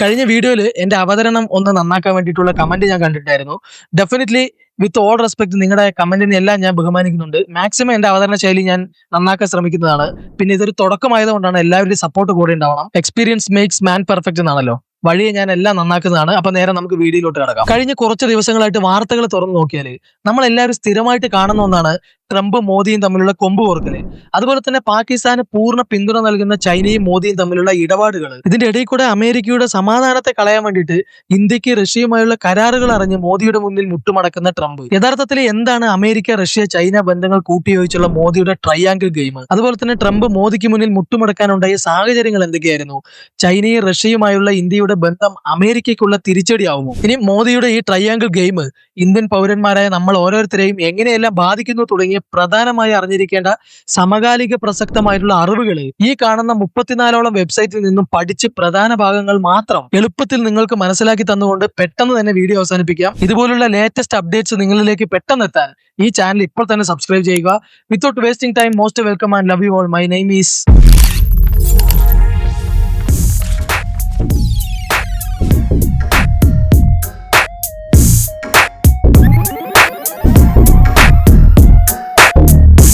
കഴിഞ്ഞ വീഡിയോയിൽ എന്റെ അവതരണം ഒന്ന് നന്നാക്കാൻ വേണ്ടിയിട്ടുള്ള കമന്റ് ഞാൻ കണ്ടിട്ടായിരുന്നു ഡെഫിനറ്റ്ലി വിത്ത് ഓൾ റെസ്പെക്ട് നിങ്ങളുടെ കമന്റിനെ എല്ലാം ഞാൻ ബഹുമാനിക്കുന്നുണ്ട്. മാക്സിമം എന്റെ അവതരണ ശൈലി ഞാൻ നന്നാക്കാൻ ശ്രമിക്കുന്നതാണ്. പിന്നെ ഇതൊരു തുടക്കമായതുകൊണ്ടാണ് എല്ലാവരുടെയും സപ്പോർട്ട് കൂടെ ഉണ്ടാവണം. എക്സ്പീരിയൻസ് മേക്സ് മാൻ പെർഫെക്റ്റ് എന്നാണല്ലോ. വഴിയെ ഞാൻ എല്ലാം നന്നാക്കുന്നതാണ്. അപ്പൊ നേരെ നമുക്ക് വീഡിയോയിലോട്ട് കിടക്കാം. കഴിഞ്ഞ കുറച്ച് ദിവസങ്ങളായിട്ട് വാർത്തകൾ തുറന്നു നോക്കിയാൽ നമ്മൾ എല്ലാവരും സ്ഥിരമായിട്ട് കാണുന്ന ഒന്നാണ് ട്രംപ് മോദിയും തമ്മിലുള്ള കൊമ്പ് കോർക്കൽ അതുപോലെ തന്നെ പാകിസ്ഥാന് പൂർണ പിന്തുണ നൽകുന്ന ചൈനയും മോദിയും തമ്മിലുള്ള ഇടപാടുകൾ ഇതിന്റെ ഇടയിൽ കൂടെ അമേരിക്കയുടെ സമാധാനത്തെ കളയാൻ വേണ്ടിയിട്ട് ഇന്ത്യയ്ക്ക് റഷ്യയുമായുള്ള കരാറുകൾ അറിഞ്ഞ് മോദിയുടെ മുന്നിൽ മുട്ടുമടക്കുന്ന ട്രംപ്. യഥാർത്ഥത്തിൽ എന്താണ് അമേരിക്ക റഷ്യ ചൈന ബന്ധങ്ങൾ കൂട്ടിയോജിച്ചുള്ള മോദിയുടെ ട്രയാങ്കിൾ ഗെയിം അതുപോലെ തന്നെ ട്രംപ് മോദിക്ക് മുന്നിൽ മുട്ടുമടക്കാനുണ്ടായ സാഹചര്യങ്ങൾ എന്തൊക്കെയായിരുന്നു? ചൈനയും റഷ്യയുമായുള്ള ഇന്ത്യയുടെ ബന്ധം അമേരിക്കയ്ക്കുള്ള തിരിച്ചടിയാവുമോ? ഇനി മോദിയുടെ ഈ ട്രയാങ്കിൾ ഗെയിം ഇന്ത്യൻ പൗരന്മാരായ നമ്മൾ ഓരോരുത്തരെയും എങ്ങനെയെല്ലാം ബാധിക്കുന്നു തുടങ്ങിയ പ്രധാനമായി അറിഞ്ഞിരിക്കേണ്ട സമകാലിക പ്രസക്തമായിട്ടുള്ള അറിവുകൾ ഈ കാണുന്ന മുപ്പത്തിനാലോളം വെബ്സൈറ്റിൽ നിന്നും പഠിച്ച് പ്രധാന ഭാഗങ്ങൾ മാത്രം എളുപ്പത്തിൽ നിങ്ങൾക്ക് മനസ്സിലാക്കി തന്നുകൊണ്ട് പെട്ടെന്ന് തന്നെ വീഡിയോ അവസാനിപ്പിക്കാം. ഇതുപോലുള്ള ലേറ്റസ്റ്റ് അപ്ഡേറ്റ്സ് നിങ്ങളിലേക്ക് പെട്ടെന്ന് എത്താൻ ഈ ചാനൽ ഇപ്പോൾ തന്നെ സബ്സ്ക്രൈബ് ചെയ്യുക. Without wasting time most welcome and love you all my name is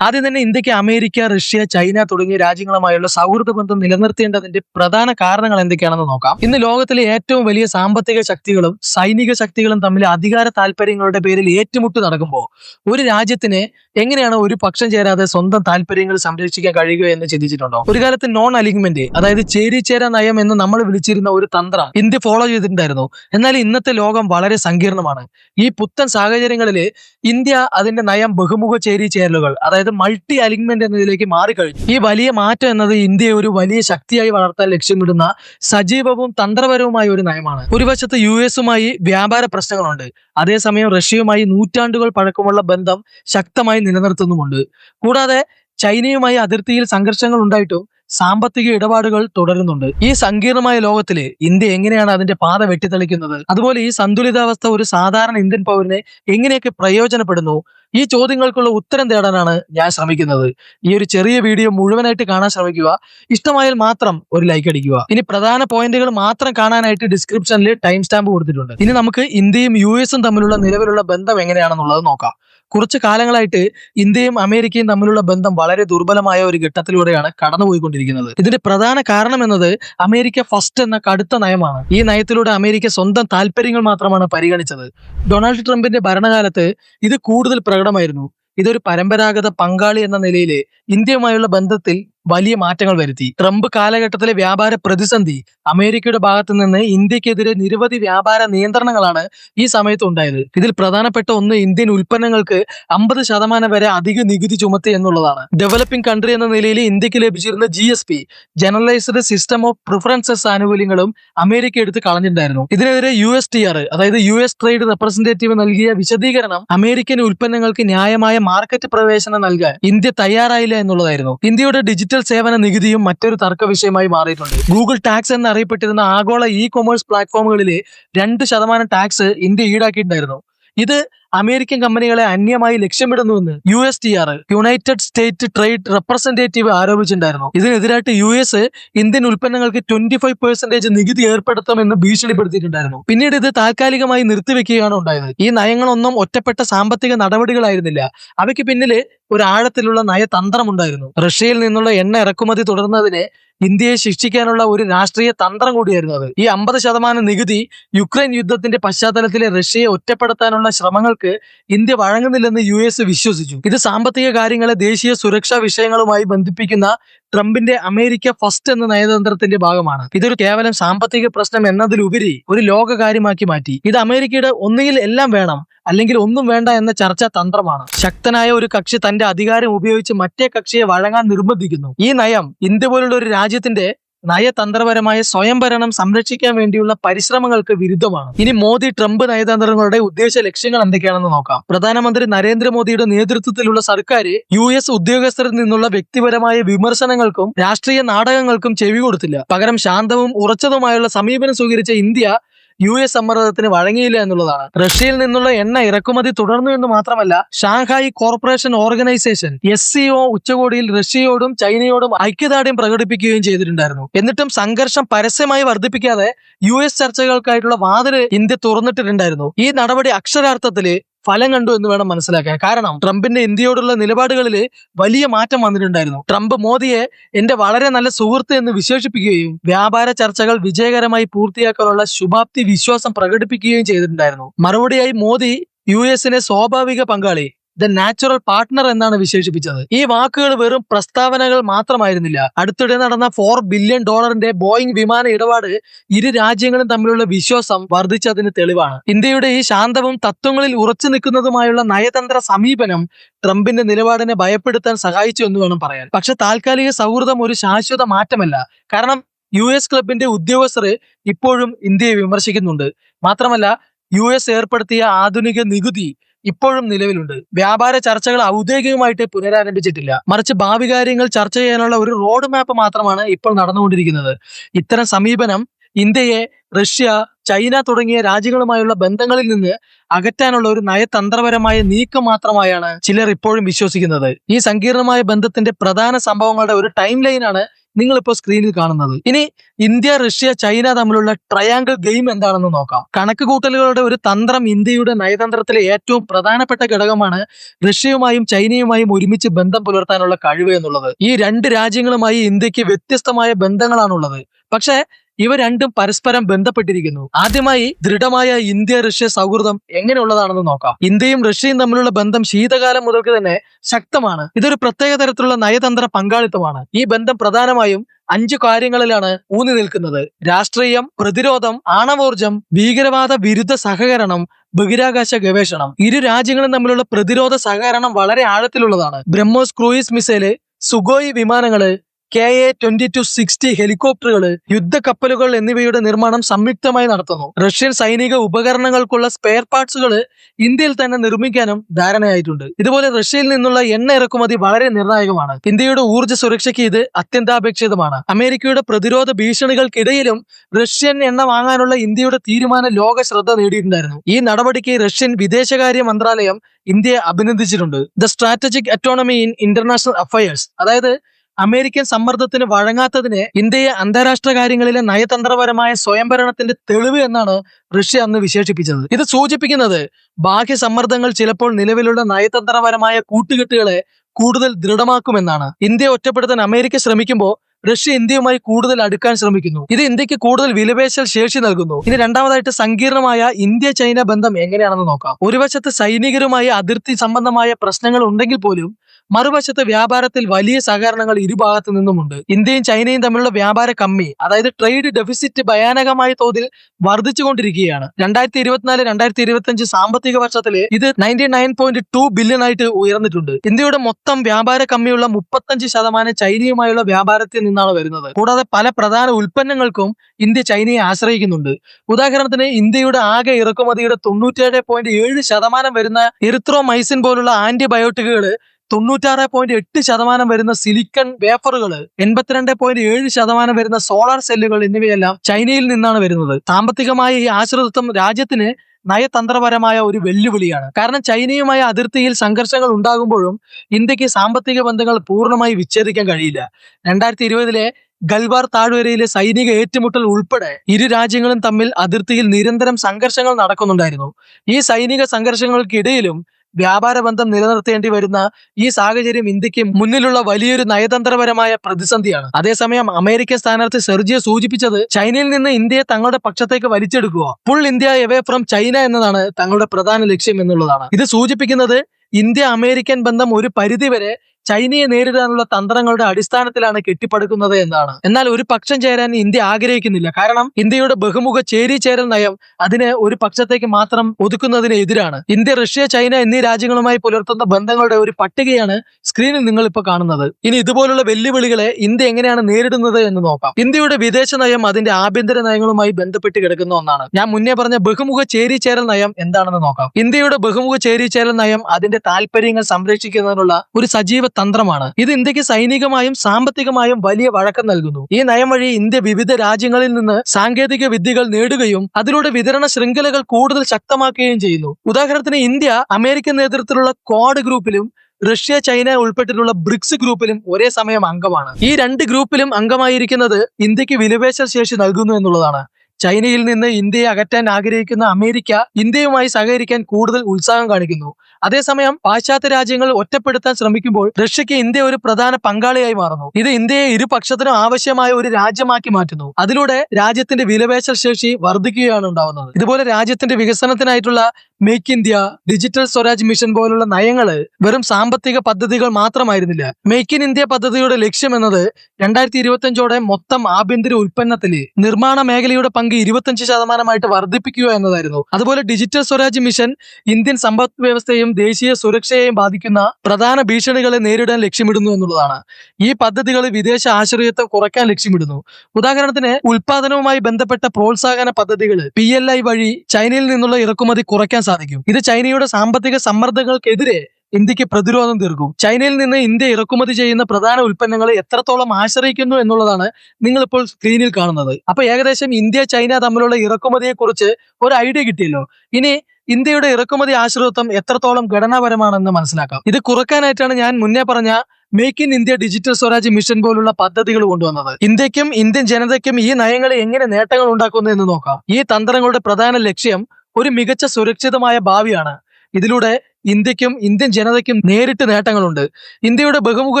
ആദ്യം തന്നെ ഇന്ത്യയ്ക്ക് അമേരിക്ക റഷ്യ ചൈന തുടങ്ങിയ രാജ്യങ്ങളുമായുള്ള സൗഹൃദ ബന്ധം നിലനിർത്തേണ്ടതിന്റെ പ്രധാന കാരണങ്ങൾ എന്തൊക്കെയാണെന്ന് നോക്കാം. ഇന്ന് ലോകത്തിലെ ഏറ്റവും വലിയ സാമ്പത്തിക ശക്തികളും സൈനിക ശക്തികളും തമ്മിൽ അധികാര താല്പര്യങ്ങളുടെ പേരിൽ ഏറ്റുമുട്ട് നടക്കുമ്പോൾ ഒരു രാജ്യത്തിന് എങ്ങനെയാണ് ഒരു പക്ഷം ചേരാതെ സ്വന്തം താല്പര്യങ്ങൾ സംരക്ഷിക്കാൻ കഴിയുക എന്ന് ചിന്തിച്ചിട്ടുണ്ടോ? ഒരു കാലത്ത് നോൺ അലിഗ്മെന്റ് അതായത് ചേരിചേര നയം എന്ന് നമ്മൾ വിളിച്ചിരുന്ന ഒരു തന്ത്രം ഇന്ത്യ ഫോളോ ചെയ്തിട്ടുണ്ടായിരുന്നു. എന്നാൽ ഇന്നത്തെ ലോകം വളരെ സങ്കീർണമാണ്. ഈ പുത്തൻ സാഹചര്യങ്ങളിൽ ഇന്ത്യ അതിന്റെ നയം ബഹുമുഖ ചേരിചേരലുകൾ അതായത് മൾട്ടി അലിഗ്മെന്റ് എന്നതിലേക്ക് മാറിക്കഴിഞ്ഞു. ഈ വലിയ മാറ്റം എന്നത് ഇന്ത്യയെ ഒരു വലിയ ശക്തിയായി വളർത്താൻ ലക്ഷ്യമിടുന്ന സജീവവും തന്ത്രപരവുമായ ഒരു നയമാണ്. ഒരു വശത്ത് യു എസുമായി വ്യാപാര പ്രശ്നങ്ങളുണ്ട്. അതേസമയം റഷ്യയുമായി നൂറ്റാണ്ടുകൾ പഴക്കമുള്ള ബന്ധം ശക്തമായി നിലനിർത്തുന്നുമുണ്ട്. കൂടാതെ ചൈനയുമായി അതിർത്തിയിൽ സംഘർഷങ്ങൾ ഉണ്ടായിട്ടും സാമ്പത്തിക ഇടപാടുകൾ തുടരുന്നുണ്ട്. ഈ സങ്കീർണമായ ലോകത്തിൽ ഇന്ത്യ എങ്ങനെയാണ് അതിന്റെ പാത വെട്ടിത്തെളിക്കുന്നത്? അതുപോലെ ഈ സന്തുലിതാവസ്ഥ ഒരു സാധാരണ ഇന്ത്യൻ പൗരനെ എങ്ങനെയൊക്കെ പ്രയോജനപ്പെടുന്നു? ഈ ചോദ്യങ്ങൾക്കുള്ള ഉത്തരം തേടാനാണ് ഞാൻ ശ്രമിക്കുന്നത്. ഈ ഒരു ചെറിയ വീഡിയോ മുഴുവനായിട്ട് കാണാൻ ശ്രമിക്കുക. ഇഷ്ടമായാൽ മാത്രം ഒരു ലൈക്ക് അടിക്കുക. ഇനി പ്രധാന പോയിന്റുകൾ മാത്രം കാണാനായിട്ട് ഡിസ്ക്രിപ്ഷനിൽ ടൈം സ്റ്റാമ്പ് കൊടുത്തിട്ടുണ്ട്. ഇനി നമുക്ക് ഇന്ത്യയും യു എസും തമ്മിലുള്ള നിലവിലുള്ള ബന്ധം എങ്ങനെയാണെന്നുള്ളത് നോക്കാം. കുറച്ച് കാലങ്ങളായിട്ട് ഇന്ത്യയും അമേരിക്കയും തമ്മിലുള്ള ബന്ധം വളരെ ദുർബലമായ ഒരു ഘട്ടത്തിലൂടെയാണ് കടന്നുപോയിക്കൊണ്ടിരിക്കുന്നത്. ഇതിന്റെ പ്രധാന കാരണം എന്നത് അമേരിക്ക ഫസ്റ്റ് എന്ന കടുത്ത നയമാണ്. ഈ നയത്തിലൂടെ അമേരിക്ക സ്വന്തം താല്പര്യങ്ങൾ മാത്രമാണ് പരിഗണിച്ചത്. ഡൊണാൾഡ് ട്രംപിന്റെ ഭരണകാലത്ത് ഇത് കൂടുതൽ പ്രകടമായിരുന്നു. ഇതൊരു പരമ്പരാഗത പങ്കാളി എന്ന നിലയിൽ ഇന്ത്യയുമായുള്ള ബന്ധത്തിൽ വലിയ മാറ്റങ്ങൾ വരുത്തി. ട്രംപ് കാലഘട്ടത്തിലെ വ്യാപാര പ്രതിസന്ധി അമേരിക്കയുടെ ഭാഗത്ത് നിന്ന് ഇന്ത്യക്കെതിരെ നിരവധി വ്യാപാര നിയന്ത്രണങ്ങളാണ് ഈ സമയത്ത് ഉണ്ടായത്. ഇതിൽ പ്രധാനപ്പെട്ട ഒന്ന് ഇന്ത്യൻ ഉൽപ്പന്നങ്ങൾക്ക് അമ്പത് ശതമാനം വരെ അധിക നികുതി ചുമത്തി എന്നുള്ളതാണ്. ഡെവലപ്പിംഗ് കൺട്രി എന്ന നിലയിൽ ഇന്ത്യയ്ക്ക് ലഭിച്ചിരുന്ന G S P generalised system of preferences ആനുകൂല്യങ്ങളും അമേരിക്ക എടുത്ത് കളഞ്ഞിട്ടുണ്ടായിരുന്നു. ഇതിനെതിരെ യു എസ് ടി ആർ അതായത് യു എസ് ട്രേഡ് റെപ്രസെന്റേറ്റീവ് നൽകിയ വിശദീകരണം അമേരിക്കൻ ഉൽപ്പന്നങ്ങൾക്ക് ന്യായമായ മാർക്കറ്റ് പ്രവേശനം നൽകാൻ ഇന്ത്യ തയ്യാറായില്ല എന്നുള്ളതായിരുന്നു. ഇന്ത്യയുടെ ഡിജിറ്റൽ സേവന നികുതിയും മറ്റൊരു തർക്ക വിഷയമായി മാറിയിട്ടുണ്ട്. ഗൂഗിൾ ടാക്സ് എന്നറിയപ്പെട്ടിരുന്ന ആഗോള ഇ കൊമേഴ്സ് പ്ലാറ്റ്ഫോമുകളിലെ രണ്ട് ശതമാനം ടാക്സ് ഇന്ത്യ ഈടാക്കിയിട്ടുണ്ടായിരുന്നു. ഇത് അമേരിക്കൻ കമ്പനികളെ അന്യമായി ലക്ഷ്യമിടുന്നുവെന്ന് U S T R United State trade representative ആരോപിച്ചിട്ടുണ്ടായിരുന്നു. ഇതിനെതിരായിട്ട് യു എസ് ഇന്ത്യൻ ഉൽപ്പന്നങ്ങൾക്ക് ട്വന്റി ഫൈവ് പെർസെന്റേജ് നികുതി ഏർപ്പെടുത്തുമെന്ന് ഭീഷണിപ്പെടുത്തിയിട്ടുണ്ടായിരുന്നു. പിന്നീട് ഇത് താൽക്കാലികമായി നിർത്തിവെക്കുകയാണ് ഉണ്ടായത്. ഈ നയങ്ങളൊന്നും ഒറ്റപ്പെട്ട സാമ്പത്തിക നടപടികളായിരുന്നില്ല. അവയ്ക്ക് പിന്നിൽ ഒരു ആഴത്തിലുള്ള നയതന്ത്രമുണ്ടായിരുന്നു. റഷ്യയിൽ നിന്നുള്ള എണ്ണ ഇറക്കുമതി തുടർന്നതിനെ ഇന്ത്യയെ ശിക്ഷിക്കാനുള്ള ഒരു രാഷ്ട്രീയ തന്ത്രം കൂടിയായിരുന്നു അത്. ഈ അമ്പത് ശതമാനം നികുതി യുക്രൈൻ യുദ്ധത്തിന്റെ പശ്ചാത്തലത്തിലെ റഷ്യയെ ഒറ്റപ്പെടുത്താനുള്ള ശ്രമങ്ങൾക്ക് ഇന്ത്യ വഴങ്ങുന്നില്ലെന്ന് യു എസ് വിശ്വസിച്ചു. ഇത് സാമ്പത്തിക കാര്യങ്ങളെ ദേശീയ സുരക്ഷാ വിഷയങ്ങളുമായി ബന്ധിപ്പിക്കുന്ന ട്രംപിന്റെ അമേരിക്ക ഫസ്റ്റ് എന്ന നയതന്ത്രത്തിന്റെ ഭാഗമാണ്. ഇതൊരു കേവലം സാമ്പത്തിക പ്രശ്നം എന്നതിലുപരി ഒരു ലോകകാര്യമാക്കി മാറ്റി. ഇത് അമേരിക്കയുടെ ഒന്നുകിൽ എല്ലാം വേണം അല്ലെങ്കിൽ ഒന്നും വേണ്ട എന്ന ചർച്ചാ തന്ത്രമാണ്. ശക്തനായ ഒരു കക്ഷി തന്റെ അധികാരം ഉപയോഗിച്ച് മറ്റേ കക്ഷിയെ വഴങ്ങാൻ നിർബന്ധിക്കുന്നു. ഈ നയം ഇന്ത്യ പോലുള്ള ഒരു രാജ്യത്തിന്റെ നയതന്ത്രപരമായ സ്വയംഭരണം സംരക്ഷിക്കാൻ വേണ്ടിയുള്ള പരിശ്രമങ്ങൾക്ക് വിരുദ്ധമാണ്. ഇനി മോദി ട്രംപ് നയതന്ത്രങ്ങളുടെ ഉദ്ദേശ ലക്ഷ്യങ്ങൾ എന്തൊക്കെയാണെന്ന് നോക്കാം. പ്രധാനമന്ത്രി നരേന്ദ്രമോദിയുടെ നേതൃത്വത്തിലുള്ള സർക്കാർ യു എസ് ഉദ്യോഗസ്ഥരിൽ നിന്നുള്ള വ്യക്തിപരമായ വിമർശനങ്ങൾക്കും രാഷ്ട്രീയ നാടകങ്ങൾക്കും ചെവി കൊടുത്തില്ല. പകരം ശാന്തവും ഉറച്ചതുമായുള്ള സമീപനം സ്വീകരിച്ച ഇന്ത്യ യു എസ് സമ്മർദ്ദത്തിന് വഴങ്ങിയില്ല എന്നുള്ളതാണ്. റഷ്യയിൽ നിന്നുള്ള എണ്ണ ഇറക്കുമതി തുടർന്നു എന്ന് മാത്രമല്ല Shanghai corporation organisation S CO ഉച്ചകോടിയിൽ റഷ്യയോടും ചൈനയോടും ഐക്യദാർഢ്യം പ്രകടിപ്പിക്കുകയും ചെയ്തിട്ടുണ്ടായിരുന്നു. എന്നിട്ടും സംഘർഷം പരസ്യമായി വർദ്ധിപ്പിക്കാതെ യു എസ് ചർച്ചകൾക്കായിട്ടുള്ള വാതിൽ ഇന്ത്യ തുറന്നിട്ടിട്ടുണ്ടായിരുന്നു. ഈ നടപടി അക്ഷരാർത്ഥത്തിൽ ഫലം കണ്ടു എന്ന് വേണം മനസ്സിലാക്കാൻ. കാരണം ട്രംപിന്റെ ഇന്ത്യയോടുള്ള നിലപാടുകളിൽ വലിയ മാറ്റം വന്നിട്ടുണ്ടായിരുന്നു. ട്രംപ് മോദിയെ എന്റെ വളരെ നല്ല സുഹൃത്ത് എന്ന് വിശേഷിപ്പിക്കുകയും വ്യാപാര ചർച്ചകൾ വിജയകരമായി പൂർത്തിയാക്കാനുള്ള ശുഭാപ്തി വിശ്വാസം പ്രകടിപ്പിക്കുകയും ചെയ്തിട്ടുണ്ടായിരുന്നു. മറുപടിയായി മോദി യു എസിനെ സ്വാഭാവിക പങ്കാളി ദ നാച്ചുറൽ പാർട്ട്ണർ എന്നാണ് വിശേഷിപ്പിച്ചത്. ഈ വാക്കുകൾ വെറും പ്രസ്താവനകൾ മാത്രമായിരുന്നില്ല. അടുത്തിടെ നടന്ന ഫോർ ബില്യൺ ഡോളറിന്റെ ബോയിങ് വിമാന ഇടപാട് ഇരു രാജ്യങ്ങളും തമ്മിലുള്ള വിശ്വാസം വർദ്ധിച്ചതിന് തെളിവാണ്. ഇന്ത്യയുടെ ഈ ശാന്തവും തത്വങ്ങളിൽ ഉറച്ചു നിൽക്കുന്നതുമായുള്ള നയതന്ത്ര സമീപനം ട്രംപിന്റെ നിലപാടിനെ ഭയപ്പെടുത്താൻ സഹായിച്ചു എന്ന് വേണം പറയാൻ. പക്ഷെ താൽക്കാലിക സൗഹൃദം ഒരു ശാശ്വത മാറ്റമല്ല. കാരണം യു എസ് ക്ലബിന്റെ ഉദ്യോഗസ്ഥർ ഇപ്പോഴും ഇന്ത്യയെ വിമർശിക്കുന്നുണ്ട്. മാത്രമല്ല യു എസ് ഏർപ്പെടുത്തിയ ആധുനിക നികുതി ഇപ്പോഴും നിലവിലുണ്ട്. വ്യാപാര ചർച്ചകൾ ഔദ്യോഗികമായിട്ട് പുനരാരംഭിച്ചിട്ടില്ല. മറിച്ച് ഭാവി കാര്യങ്ങൾ ചർച്ച ചെയ്യാനുള്ള ഒരു റോഡ് മാപ്പ് മാത്രമാണ് ഇപ്പോൾ നടന്നുകൊണ്ടിരിക്കുന്നത്. ഇത്തരം സമീപനം ഇന്ത്യയെ റഷ്യ ചൈന തുടങ്ങിയ രാജ്യങ്ങളുമായുള്ള ബന്ധങ്ങളിൽ നിന്ന് അകറ്റാനുള്ള ഒരു നയതന്ത്രപരമായ നീക്കം മാത്രമായാണ് ചിലർ ഇപ്പോഴും വിശ്വസിക്കുന്നത്. ഈ സങ്കീർണമായ ബന്ധത്തിന്റെ പ്രധാന സംഭവങ്ങളുടെ ഒരു ടൈം ലൈനാണ് നിങ്ങൾ ഇപ്പോൾ സ്ക്രീനിൽ കാണുന്നത്. ഇനി ഇന്ത്യ റഷ്യ ചൈന തമ്മിലുള്ള ട്രയാങ്കിൾ ഗെയിം എന്താണെന്ന് നോക്കാം. കണക്ക് കൂട്ടലുകളുടെ ഒരു തന്ത്രം ഇന്ത്യയുടെ നയതന്ത്രത്തിലെ ഏറ്റവും പ്രധാനപ്പെട്ട ഘടകമാണ് റഷ്യയുമായും ചൈനയുമായും ഒരുമിച്ച് ബന്ധം പുലർത്താനുള്ള കഴിവ് എന്നുള്ളത്. ഈ രണ്ട് രാജ്യങ്ങളുമായി ഇന്ത്യയ്ക്ക് വ്യത്യസ്തമായ ബന്ധങ്ങളാണുള്ളത്. പക്ഷേ ഇവ രണ്ടും പരസ്പരം ബന്ധപ്പെട്ടിരിക്കുന്നു. ആദ്യമായി ദൃഢമായ ഇന്ത്യ റഷ്യ സൗഹൃദം എങ്ങനെയുള്ളതാണെന്ന് നോക്കാം. ഇന്ത്യയും റഷ്യയും തമ്മിലുള്ള ബന്ധം ശീതകാലം മുതൽക്ക് തന്നെ ശക്തമാണ്. ഇതൊരു പ്രത്യേക തരത്തിലുള്ള നയതന്ത്ര പങ്കാളിത്തമാണ്. ഈ ബന്ധം പ്രധാനമായും അഞ്ച് കാര്യങ്ങളിലാണ് ഊന്നി നിൽക്കുന്നത്. രാഷ്ട്രീയം പ്രതിരോധം ആണവോർജം ഭീകരവാദ വിരുദ്ധ സഹകരണം ബഹിരാകാശ ഗവേഷണം. ഇരു രാജ്യങ്ങളും തമ്മിലുള്ള പ്രതിരോധ സഹകരണം വളരെ ആഴത്തിലുള്ളതാണ്. ബ്രഹ്മോസ് ക്രൂയിസ് മിസൈൽ സുഗോയി വിമാനങ്ങൾ K A twenty two sixty ഹെലികോപ്റ്ററുകൾ യുദ്ധക്കപ്പലുകൾ എന്നിവയുടെ നിർമ്മാണം സംയുക്തമായി നടത്തുന്നു. റഷ്യൻ സൈനിക ഉപകരണങ്ങൾക്കുള്ള സ്പെയർ പാർട്സുകൾ ഇന്ത്യയിൽ തന്നെ നിർമ്മിക്കാനും ധാരണയായിട്ടുണ്ട്. ഇതുപോലെ റഷ്യയിൽ നിന്നുള്ള എണ്ണ ഇറക്കുമതി വളരെ നിർണായകമാണ്. ഇന്ത്യയുടെ ഊർജ സുരക്ഷയ്ക്ക് ഇത് അത്യന്താപേക്ഷിതമാണ്. അമേരിക്കയുടെ പ്രതിരോധ ഭീഷണികൾക്കിടയിലും റഷ്യൻ എണ്ണ വാങ്ങാനുള്ള ഇന്ത്യയുടെ തീരുമാനം ലോക ശ്രദ്ധ നേടിയിട്ടുണ്ടായിരുന്നു. ഈ നടപടിക്ക് റഷ്യൻ വിദേശകാര്യ മന്ത്രാലയം ഇന്ത്യയെ അഭിനന്ദിച്ചിട്ടുണ്ട്. The strategic autonomy in international affairs അതായത് അമേരിക്കൻ സമ്മർദ്ദത്തിന് വഴങ്ങാത്തതിനെ ഇന്ത്യയെ അന്താരാഷ്ട്ര കാര്യങ്ങളിലെ നയതന്ത്രപരമായ സ്വയംഭരണത്തിന്റെ തെളിവ് എന്നാണ് റഷ്യ അന്ന് വിശേഷിപ്പിച്ചത്. ഇത് സൂചിപ്പിക്കുന്നത് ബാഹ്യ സമ്മർദ്ദങ്ങൾ ചിലപ്പോൾ നിലവിലുള്ള നയതന്ത്രപരമായ കൂട്ടുകെട്ടുകളെ കൂടുതൽ ദൃഢമാക്കുമെന്നാണ്. ഇന്ത്യ ഒറ്റപ്പെടുത്താൻ അമേരിക്ക ശ്രമിക്കുമ്പോൾ റഷ്യ ഇന്ത്യയുമായി കൂടുതൽ അടുക്കാൻ ശ്രമിക്കുന്നു. ഇത് ഇന്ത്യയ്ക്ക് കൂടുതൽ വിലപേശൽ ശേഷി നൽകുന്നു. ഇനി രണ്ടാമതായിട്ട് സങ്കീർണമായ ഇന്ത്യ ചൈന ബന്ധം എങ്ങനെയാണെന്ന് നോക്കാം. ഒരു വശത്ത് സൈനികരുമായി അതിർത്തി സംബന്ധമായ പ്രശ്നങ്ങൾ ഉണ്ടെങ്കിൽ പോലും മറുവശത്ത് വ്യാപാരത്തിൽ വലിയ സഹകരണങ്ങൾ ഇരുഭാഗത്തു നിന്നുമുണ്ട്. ഇന്ത്യയും ചൈനയും തമ്മിലുള്ള വ്യാപാര കമ്മി അതായത് ട്രേഡ് ഡെഫിസിറ്റ് ഭയാനകമായ തോതിൽ വർദ്ധിച്ചുകൊണ്ടിരിക്കുകയാണ്. രണ്ടായിരത്തി ഇരുപത്തിനാല് രണ്ടായിരത്തി ഇരുപത്തി അഞ്ച് സാമ്പത്തിക വർഷത്തിൽ ഇത് ninety nine point two billion ആയിട്ട് ഉയർന്നിട്ടുണ്ട്. ഇന്ത്യയുടെ മൊത്തം വ്യാപാര കമ്മിയുള്ള മുപ്പത്തഞ്ച് ശതമാനം ചൈനയുമായുള്ള വ്യാപാരത്തിൽ നിന്നാണ് വരുന്നത്. കൂടാതെ പല പ്രധാന ഉൽപ്പന്നങ്ങൾക്കും ഇന്ത്യ ചൈനയെ ആശ്രയിക്കുന്നുണ്ട്. ഉദാഹരണത്തിന് ഇന്ത്യയുടെ ആകെ ഇറക്കുമതിയുടെ തൊണ്ണൂറ്റേഴ് പോയിന്റ് ഏഴ് ശതമാനം വരുന്ന എറിത്രോമൈസിൻ പോലുള്ള ആന്റിബയോട്ടിക്കുകൾ തൊണ്ണൂറ്റാറ് പോയിന്റ് എട്ട് ശതമാനം വരുന്ന സിലിക്കൺ വേഫറുകൾ എൺപത്തിരണ്ട് പോയിന്റ് ഏഴ് ശതമാനം വരുന്ന സോളാർ സെല്ലുകൾ എന്നിവയെല്ലാം ചൈനയിൽ നിന്നാണ് വരുന്നത്. സാമ്പത്തികമായ ഈ ആശ്രിതത്വം രാജ്യത്തിന് നയതന്ത്രപരമായ ഒരു വെല്ലുവിളിയാണ്. കാരണം ചൈനയുമായി അതിർത്തിയിൽ സംഘർഷങ്ങൾ ഉണ്ടാകുമ്പോഴും ഇന്ത്യയ്ക്ക് സാമ്പത്തിക ബന്ധങ്ങൾ പൂർണമായി വിച്ഛേദിക്കാൻ കഴിയില്ല. രണ്ടായിരത്തി ഇരുപതിലെ ഗൽവാർ താഴ്വരയിലെ സൈനിക ഏറ്റുമുട്ടൽ ഉൾപ്പെടെ ഇരു രാജ്യങ്ങളും തമ്മിൽ അതിർത്തിയിൽ നിരന്തരം സംഘർഷങ്ങൾ നടക്കുന്നുണ്ടായിരുന്നു. ഈ സൈനിക സംഘർഷങ്ങൾക്കിടയിലും വ്യാപാര ബന്ധം നിലനിർത്തേണ്ടി വരുന്ന ഈ സാഹചര്യം ഇന്ത്യയ്ക്ക് മുന്നിലുള്ള വലിയൊരു നയതന്ത്രപരമായ പ്രതിസന്ധിയാണ്. അതേസമയം അമേരിക്കൻ സ്ഥാനാർത്ഥി സെർജിയെ സൂചിപ്പിച്ചത് ചൈനയിൽ നിന്ന് ഇന്ത്യയെ തങ്ങളുടെ പക്ഷത്തേക്ക് വലിച്ചെടുക്കുക full India away from China എന്നതാണ് തങ്ങളുടെ പ്രധാന ലക്ഷ്യം എന്നുള്ളതാണ്. ഇത് സൂചിപ്പിക്കുന്നത് ഇന്ത്യ അമേരിക്കൻ ബന്ധം ഒരു പരിധിവരെ ചൈനയെ നേരിടാനുള്ള തന്ത്രങ്ങളുടെ അടിസ്ഥാനത്തിലാണ് കെട്ടിപ്പടുക്കുന്നത് എന്നാണ്. എന്നാൽ ഒരു പക്ഷം ചേരാൻ ഇന്ത്യ ആഗ്രഹിക്കുന്നില്ല. കാരണം ഇന്ത്യയുടെ ബഹുമുഖ ചേരി ചേരൽ നയം അതിനെ ഒരു പക്ഷത്തേക്ക് മാത്രം ഒതുക്കുന്നതിന് എതിരാണ് ഇന്ത്യ റഷ്യ ചൈന എന്നീ രാജ്യങ്ങളുമായി പുലർത്തുന്ന ബന്ധങ്ങളുടെ ഒരു പട്ടികയാണ് സ്ക്രീനിൽ നിങ്ങൾ ഇപ്പോൾ കാണുന്നത്. ഇനി ഇതുപോലുള്ള വെല്ലുവിളികളെ ഇന്ത്യ എങ്ങനെയാണ് നേരിടുന്നത് എന്ന് നോക്കാം. ഇന്ത്യയുടെ വിദേശ നയം അതിന്റെ ആഭ്യന്തര നയങ്ങളുമായി ബന്ധപ്പെട്ട് കിടക്കുന്ന ഒന്നാണ്. ഞാൻ മുന്നേ പറഞ്ഞ ബഹുമുഖ ചേരിചേരൽ നയം എന്താണെന്ന് നോക്കാം. ഇന്ത്യയുടെ ബഹുമുഖ ചേരിചേരൽ നയം അതിന്റെ താല്പര്യങ്ങൾ സംരക്ഷിക്കുന്നതിനുള്ള ഒരു സജീവ തന്ത്രമാണ്. ഇത് ഇന്ത്യയ്ക്ക് സൈനികമായും സാമ്പത്തികമായും വലിയ വഴക്കം നൽകുന്നു. ഈ നയം വഴി ഇന്ത്യ വിവിധ രാജ്യങ്ങളിൽ നിന്ന് സാങ്കേതിക വിദ്യകൾ നേടുകയും അതിലൂടെ വിതരണ ശൃംഖലകൾ കൂടുതൽ ശക്തമാക്കുകയും ചെയ്യുന്നു. ഉദാഹരണത്തിന് ഇന്ത്യ അമേരിക്കൻ നേതൃത്വത്തിലുള്ള കോഡ് ഗ്രൂപ്പിലും റഷ്യ ചൈന ഉൾപ്പെട്ടിട്ടുള്ള ബ്രിക്സ് ഗ്രൂപ്പിലും ഒരേ സമയം അംഗമാണ്. ഈ രണ്ട് ഗ്രൂപ്പിലും അംഗമായിരിക്കുന്നത് ഇന്ത്യയ്ക്ക് വിലപേശ ശേഷി നൽകുന്നു എന്നുള്ളതാണ്. ചൈനയിൽ നിന്ന് ഇന്ത്യയെ അകറ്റാൻ ആഗ്രഹിക്കുന്ന അമേരിക്ക ഇന്ത്യയുമായി സഹകരിക്കാൻ കൂടുതൽ ഉത്സാഹം കാണിക്കുന്നു. അതേസമയം പാശ്ചാത്യ രാജ്യങ്ങൾ ഒറ്റപ്പെടുത്താൻ ശ്രമിക്കുമ്പോൾ റഷ്യക്ക് ഇന്ത്യ ഒരു പ്രധാന പങ്കാളിയായി മാറുന്നു. ഇത് ഇന്ത്യയെ ഇരുപക്ഷത്തിനും ആവശ്യമായ ഒരു രാജ്യമാക്കി മാറ്റുന്നു. അതിലൂടെ രാജ്യത്തിന്റെ വിലപേശൽ ശേഷി വർദ്ധിക്കുകയാണ് ഉണ്ടാവുന്നത്. ഇതുപോലെ രാജ്യത്തിന്റെ വികസനത്തിനായിട്ടുള്ള make India digital Swaraj mission പോലുള്ള നയങ്ങൾ വെറും സാമ്പത്തിക പദ്ധതികൾ മാത്രമായിരുന്നില്ല. മേക്ക് ഇൻ ഇന്ത്യ പദ്ധതിയുടെ ലക്ഷ്യം എന്നത് രണ്ടായിരത്തി ഇരുപത്തിയഞ്ചോടെ മൊത്തം ആഭ്യന്തര ഉൽപ്പന്നത്തിൽ നിർമ്മാണ മേഖലയുടെ പങ്ക് ഇരുപത്തഞ്ച് ശതമാനമായിട്ട് വർദ്ധിപ്പിക്കുക എന്നതായിരുന്നു. അതുപോലെ ഡിജിറ്റൽ സ്വരാജ് മിഷൻ ഇന്ത്യൻ സമ്പദ് വ്യവസ്ഥയെയും ദേശീയ സുരക്ഷയെയും ബാധിക്കുന്ന പ്രധാന ഭീഷണികളെ നേരിടാൻ ലക്ഷ്യമിടുന്നു എന്നുള്ളതാണ്. ഈ പദ്ധതികൾ വിദേശ ആശ്രയത്വം കുറയ്ക്കാൻ ലക്ഷ്യമിടുന്നു. ഉദാഹരണത്തിന് ഉൽപാദനവുമായി ബന്ധപ്പെട്ട പ്രോത്സാഹന പദ്ധതികൾ പി എൽ ഐ വഴി ചൈനയിൽ നിന്നുള്ള ഇറക്കുമതി കുറയ്ക്കാൻ സാധിക്കും. ഇത് ചൈനയുടെ സാമ്പത്തിക സമ്മർദ്ദങ്ങൾക്കെതിരെ ഇന്ത്യയ്ക്ക് പ്രതിരോധം തീർക്കും. ചൈനയിൽ നിന്ന് ഇന്ത്യ ഇറക്കുമതി ചെയ്യുന്ന പ്രധാന ഉൽപ്പന്നങ്ങളെ എത്രത്തോളം ആശ്രയിക്കുന്നു എന്നുള്ളതാണ് നിങ്ങൾ ഇപ്പോൾ സ്ക്രീനിൽ കാണുന്നത്. അപ്പൊ ഏകദേശം ഇന്ത്യ ചൈന തമ്മിലുള്ള ഇറക്കുമതിയെ കുറിച്ച് ഒരു ഐഡിയ കിട്ടിയല്ലോ. ഇനി ഇന്ത്യയുടെ ഇറക്കുമതി ആശ്രിതത്വം എത്രത്തോളം ഘടനാപരമാണെന്ന് മനസ്സിലാക്കാം. ഇത് കുറക്കാനായിട്ടാണ് ഞാൻ മുന്നേ പറഞ്ഞ make in India digital Swaraj mission പോലുള്ള പദ്ധതികൾ കൊണ്ടുവന്നത്. ഇന്ത്യക്കും ഇന്ത്യൻ ജനതയ്ക്കും ഈ നയങ്ങൾ എങ്ങനെ നേട്ടങ്ങൾ ഉണ്ടാക്കുന്നു എന്ന് നോക്കാം. ഈ തന്ത്രങ്ങളുടെ പ്രധാന ലക്ഷ്യം ഒരു മികച്ച സുരക്ഷിതമായ ഭാവിയാണ്. ഇതിലൂടെ ഇന്ത്യക്കും ഇന്ത്യൻ ജനതയ്ക്കും നേരിട്ട് നേട്ടങ്ങളുണ്ട്. ഇന്ത്യയുടെ ബഹുമുഖ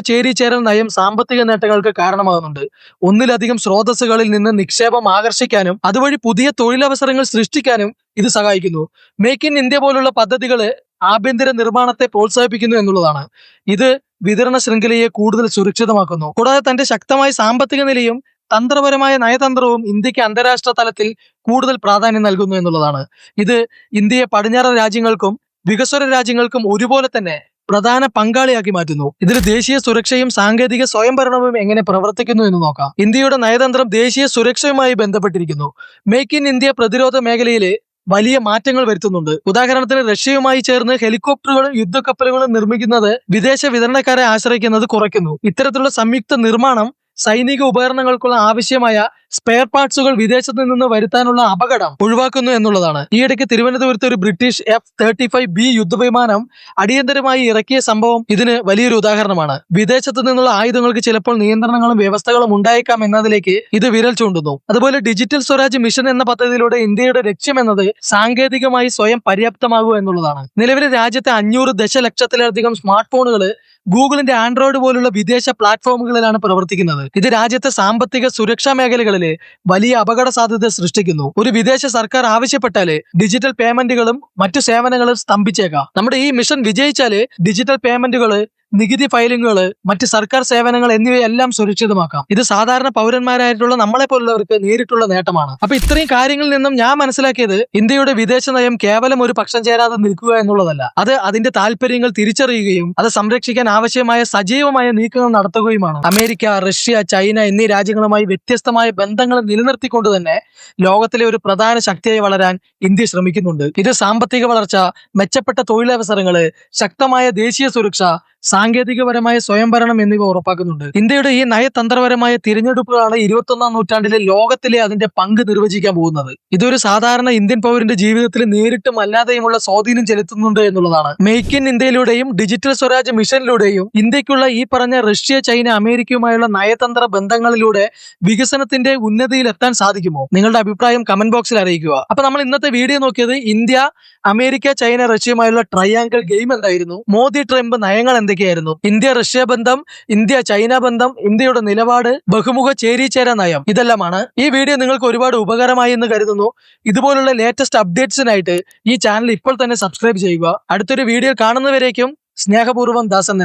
ചേരിചേരൽ നയം സാമ്പത്തിക നേട്ടങ്ങൾക്ക് കാരണമാകുന്നുണ്ട്. ഒന്നിലധികം സ്രോതസ്സുകളിൽ നിന്ന് നിക്ഷേപം ആകർഷിക്കാനും അതുവഴി പുതിയ തൊഴിലവസരങ്ങൾ സൃഷ്ടിക്കാനും ഇത് സഹായിക്കുന്നു. മേക്ക് ഇൻ ഇന്ത്യ പോലുള്ള പദ്ധതികൾ ആഭ്യന്തര നിർമ്മാണത്തെ പ്രോത്സാഹിപ്പിക്കുന്നു എന്നുള്ളതാണ്. ഇത് വിതരണ ശൃംഖലയെ കൂടുതൽ സുരക്ഷിതമാക്കുന്നു. കൂടാതെ തന്റെ ശക്തമായ സാമ്പത്തിക നിലയും തന്ത്രപരമായ നയതന്ത്രവും ഇന്ത്യയ്ക്ക് അന്താരാഷ്ട്ര തലത്തിൽ കൂടുതൽ പ്രാധാന്യം നൽകുന്നു എന്നുള്ളതാണ്. ഇത് ഇന്ത്യയെ പടിഞ്ഞാറൻ രാജ്യങ്ങൾക്കും വികസ്വര രാജ്യങ്ങൾക്കും ഒരുപോലെ തന്നെ പ്രധാന പങ്കാളിയാക്കി മാറ്റുന്നു. ഇതിൽ ദേശീയ സുരക്ഷയും സാങ്കേതിക സ്വയംഭരണവും എങ്ങനെ പ്രവർത്തിക്കുന്നു എന്ന് നോക്കാം. ഇന്ത്യയുടെ നയതന്ത്രം ദേശീയ സുരക്ഷയുമായി ബന്ധപ്പെട്ടിരിക്കുന്നു. മേക്ക് ഇൻ ഇന്ത്യ പ്രതിരോധ മേഖലയിലെ വലിയ മാറ്റങ്ങൾ വരുത്തുന്നുണ്ട്. ഉദാഹരണത്തിന് റഷ്യയുമായി ചേർന്ന് ഹെലികോപ്റ്ററുകളും യുദ്ധക്കപ്പലുകളും നിർമ്മിക്കുന്നത് വിദേശ വിതരണക്കാരെ ആശ്രയിക്കുന്നത് കുറയ്ക്കുന്നു. ഇത്തരത്തിലുള്ള സംയുക്ത നിർമ്മാണം സൈനിക ഉപകരണങ്ങൾക്കുള്ള ആവശ്യമായ സ്പെയർ പാർട്സുകൾ വിദേശത്ത് നിന്ന് വരുത്താനുള്ള അപകടം ഒഴിവാക്കുന്നു എന്നുള്ളതാണ്. ഈയിടയ്ക്ക് തിരുവനന്തപുരത്ത് ഒരു British F thirty five B യുദ്ധവിമാനം അടിയന്തരമായി ഇറക്കിയ സംഭവം ഇതിന് വലിയൊരു ഉദാഹരണമാണ്. വിദേശത്ത് നിന്നുള്ള ആയുധങ്ങൾക്ക് ചിലപ്പോൾ നിയന്ത്രണങ്ങളും വ്യവസ്ഥകളും ഉണ്ടായേക്കാം എന്നതിലേക്ക് ഇത് വിരൽ ചൂണ്ടുന്നു. അതുപോലെ ഡിജിറ്റൽ സ്വരാജ് മിഷൻ എന്ന പദ്ധതിയിലൂടെ ഇന്ത്യയുടെ ലക്ഷ്യം എന്നത് സാങ്കേതികമായി സ്വയം പര്യാപ്തമാകുക എന്നുള്ളതാണ്. നിലവിലെ രാജ്യത്തെ അഞ്ഞൂറ് ദശലക്ഷത്തിലധികം സ്മാർട്ട് ഫോണുകൾ ഗൂഗിളിന്റെ ആൻഡ്രോയിഡ് പോലുള്ള വിദേശ പ്ലാറ്റ്ഫോമുകളിലാണ് പ്രവർത്തിക്കുന്നത്. ഇത് രാജ്യത്തെ സാമ്പത്തിക സുരക്ഷാ മേഖലകളിലെ വലിയ അപകട സാധ്യത സൃഷ്ടിക്കുന്നു. ഒരു വിദേശ സർക്കാർ ആവശ്യപ്പെട്ടാൽ ഡിജിറ്റൽ പേയ്മെന്റുകളും മറ്റു സേവനങ്ങളും സ്തംഭിച്ചേക്കാം. നമ്മുടെ ഈ മിഷൻ വിജയിച്ചാൽ ഡിജിറ്റൽ പേയ്മെന്റുകൾ നികുതി ഫയലിങ്ങുകൾ മറ്റ് സർക്കാർ സേവനങ്ങൾ എന്നിവയെല്ലാം സുരക്ഷിതമാക്കാം. ഇത് സാധാരണ പൗരന്മാരായിട്ടുള്ള നമ്മളെ പോലുള്ളവർക്ക് നേരിട്ടുള്ള നേട്ടമാണ്. അപ്പൊ ഇത്രയും കാര്യങ്ങളിൽ നിന്നും ഞാൻ മനസ്സിലാക്കിയത് ഇന്ത്യയുടെ വിദേശ നയം കേവലം ഒരു പക്ഷം ചേരാതെ നിൽക്കുക എന്നുള്ളതല്ല. അത് അതിന്റെ താല്പര്യങ്ങൾ തിരിച്ചറിയുകയും അത് സംരക്ഷിക്കാൻ ആവശ്യമായ സജീവമായ നീക്കങ്ങൾ നടത്തുകയുമാണ്. അമേരിക്ക റഷ്യ ചൈന എന്നീ രാജ്യങ്ങളുമായി വ്യത്യസ്തമായ ബന്ധങ്ങൾ നിലനിർത്തിക്കൊണ്ട് തന്നെ ലോകത്തിലെ ഒരു പ്രധാന ശക്തിയായി വളരാൻ ഇന്ത്യ ശ്രമിക്കുന്നുണ്ട്. ഇത് സാമ്പത്തിക വളർച്ച മെച്ചപ്പെട്ട തൊഴിലവസരങ്ങൾ ശക്തമായ ദേശീയ സുരക്ഷ സാങ്കേതികപരമായ സ്വയംഭരണം എന്നിവ ഉറപ്പാക്കുന്നുണ്ട്. ഇന്ത്യയുടെ ഈ നയതന്ത്രപരമായ തിരഞ്ഞെടുപ്പുകളാണ് ഇരുപത്തൊന്നാം നൂറ്റാണ്ടിലെ ലോകത്തിലെ അതിന്റെ പങ്ക് നിർവചിക്കാൻ പോകുന്നത്. ഇതൊരു സാധാരണ ഇന്ത്യൻ പൗരന്റെ ജീവിതത്തിൽ നേരിട്ടും അല്ലാതെയുമുള്ള സ്വാധീനം ചെലുത്തുന്നുണ്ട് എന്നുള്ളതാണ്. മേക്ക് ഇൻ ഇന്ത്യയിലൂടെയും ഡിജിറ്റൽ സ്വരാജ് മിഷനിലൂടെയും ഇന്ത്യക്കുള്ള ഈ പറഞ്ഞ റഷ്യ ചൈന അമേരിക്കയുമായുള്ള നയതന്ത്ര ബന്ധങ്ങളിലൂടെ വികസനത്തിന്റെ ഉന്നതിയിൽ എത്താൻ സാധിക്കുമോ? നിങ്ങളുടെ അഭിപ്രായം കമന്റ് ബോക്സിൽ അറിയിക്കുക. അപ്പൊ നമ്മൾ ഇന്നത്തെ വീഡിയോ നോക്കിയത് ഇന്ത്യ അമേരിക്ക ചൈന റഷ്യയുമായുള്ള ട്രയാങ്കിൾ ഗെയിം എന്തായിരുന്നു? മോദി ട്രംപ് നയങ്ങൾ എന്തൊക്കെയായിരുന്നു? ഇന്ത്യ റഷ്യ ബന്ധം ഇന്ത്യ ചൈന ബന്ധം ഇന്ത്യയുടെ നിലപാട് ബഹുമുഖ ചേരിചേര നയം ഇതെല്ലാമാണ്. ഈ വീഡിയോ നിങ്ങൾക്ക് ഒരുപാട് ഉപകാരമായി എന്ന് കരുതുന്നു. ഇതുപോലുള്ള ലേറ്റസ്റ്റ് അപ്ഡേറ്റ്സിനായിട്ട് ഈ ചാനൽ ഇപ്പോൾ തന്നെ സബ്സ്ക്രൈബ് ചെയ്യുക. അടുത്തൊരു വീഡിയോ കാണുന്നവരേക്കും സ്നേഹപൂർവം ദാസൻ